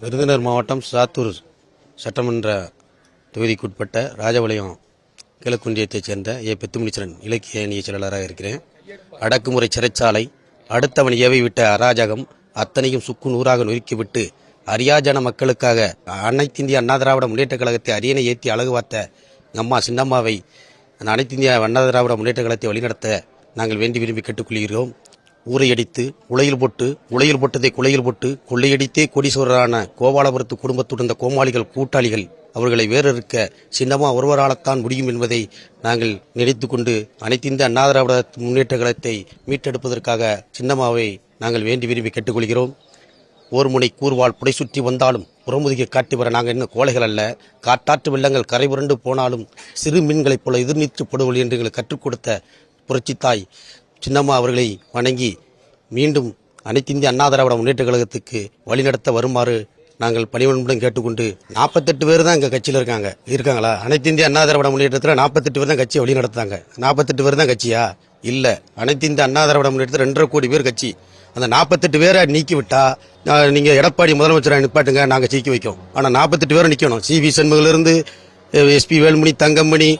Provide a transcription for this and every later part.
விருதுநகர் மாவட்டம் சாத்தூர் சட்டமன்ற தொகுதிக்குட்பட்ட ராஜபாளையம் கிழக்குன்றியத்தைச் சேர்ந்த ஏ. பெத்துமணிச்சரன் இலக்கிய அணியச் செயலாளராக இருக்கிறேன். அடக்குமுறை சிறைச்சாலை அடுத்தவன் ஏவை விட்ட அராஜகம் அத்தனையும் சுக்கு நூறாக நொறுக்கிவிட்டு அரியாஜன மக்களுக்காக அனைத்து இந்திய அண்ணா திராவிட முன்னேற்ற கழகத்தை அரியணை ஏற்றி அழகு பார்த்த எங்க அம்மா சின்னம்மாவை அந்த அனைத்து இந்திய அண்ணா திராவிட முன்னேற்ற கழகத்தை வழிநடத்த நாங்கள் வேண்டி விரும்பி கேட்டுக்கொள்கிறோம். ஊரை அடித்து உலையில் போட்டு உலையில் போட்டதை குலையில் போட்டு கொள்ளையடித்தே கோடீஸ்வரரான கோபாலபுரத்து குடும்பத்துடன் கோமாளிகள் கூட்டாளிகள் அவர்களை வேறறுக்க சின்னமா ஒருவரால்தான் முடியும் என்பதை நாங்கள் நினைத்து கொண்டு அனைத்து இந்த அண்ணா திராவிட முன்னேற்ற கழகத்தை மீட்டெடுப்பதற்காக சின்னம்மாவை நாங்கள் வேண்டி விரும்பி கேட்டுக்கொள்கிறோம். ஓர்முனை கூர்வாள் புடை சுற்றி வந்தாலும் புறமுதுகை காட்டி வர நாங்கள் இன்னும் கோழைகள் அல்ல. காட்டாற்று வெள்ளங்கள் கரை புரண்டு போனாலும் சிறு மீன்களைப் போல எதிர்நீச்சு படுகொள் என்று எங்களுக்கு கற்றுக் கொடுத்த புரட்சித்தாய் சின்னம்மா அவர்களை வணங்கி மீண்டும் அனைத்து இந்திய அண்ணா திராவிட முன்னேற்ற கழகத்துக்கு வழிநடத்த வருமாறு நாங்கள் பணிவன்புடன் கேட்டுக்கொண்டு நாற்பத்தெட்டு பேர் தான் எங்கள் கட்சியில் இருக்காங்க. இருக்காங்களா? அனைத்து இந்திய அண்ணா திராவிட முன்னேற்றத்தில் நாற்பத்தெட்டு பேர் தான் கட்சியை வழி நடத்துறாங்க நாற்பத்தெட்டு பேர் தான் கட்சியா? இல்லை. அனைத்து இந்திய அண்ணா திராவிட முன்னேற்றத்தில் ரெண்டரை கோடி பேர் கட்சி. அந்த நாற்பத்தெட்டு பேரை நீக்கி விட்டா நீங்கள் எடப்பாடி முதலமைச்சரை நிப்பாட்டுங்க நாங்கள் சீக்கி வைக்கோம் ஆனால் நாற்பத்தெட்டு பேரை நிற்கணும் C V சண்முகிலிருந்து S P Velumani Thangamani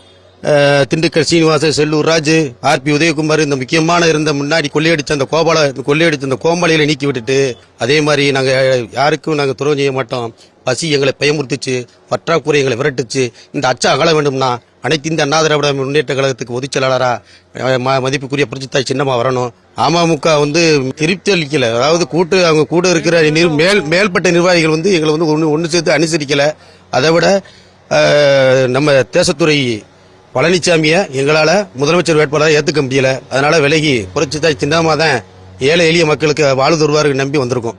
Dindigul Srinivasan Sellur Raju R. P. Udhayakumar இந்த முக்கியமான இருந்த முன்னாடி கொள்ளையடிச்ச அந்த கோபால கொள்ளையடிச்ச அந்த கோமாளிகளை நீக்கி விட்டுட்டு அதே மாதிரி நாங்க யாருக்கும் நாங்க துறவு செய்ய மாட்டோம். பசி எங்களை பயமுறுத்துச்சு பற்றாக்குறை எங்களை விரட்டுச்சு. இந்த அச்சம் அகல வேண்டும்னா அனைத்து இந்த அண்ணா திராவிட முன்னேற்ற கழகத்துக்கு பொதுச் செயலாளரா ம- மதிப்புக்குரிய புரட்சித்தாய் சின்னமா வரணும். அமமுக வந்து திருப்தி அளிக்கல. அதாவது கூட்டு அவங்க கூட இருக்கிற மேல் மேல்பட்ட நிர்வாகிகள் வந்து எங்களை வந்து ஒன்று ஒன்று சேர்த்து அனுசரிக்கல. அதை விட நம்ம தேசத்துறை பழனிசாமியை எங்களால முதலமைச்சர் வேட்பாளராக ஏத்துக்க முடியல. அதனால விலகி புரட்சித்தாய் சின்னமா தான் ஏழை எளிய மக்களுக்கு வாழ் தருவாருக்கு நம்பி வந்திருக்கோம்.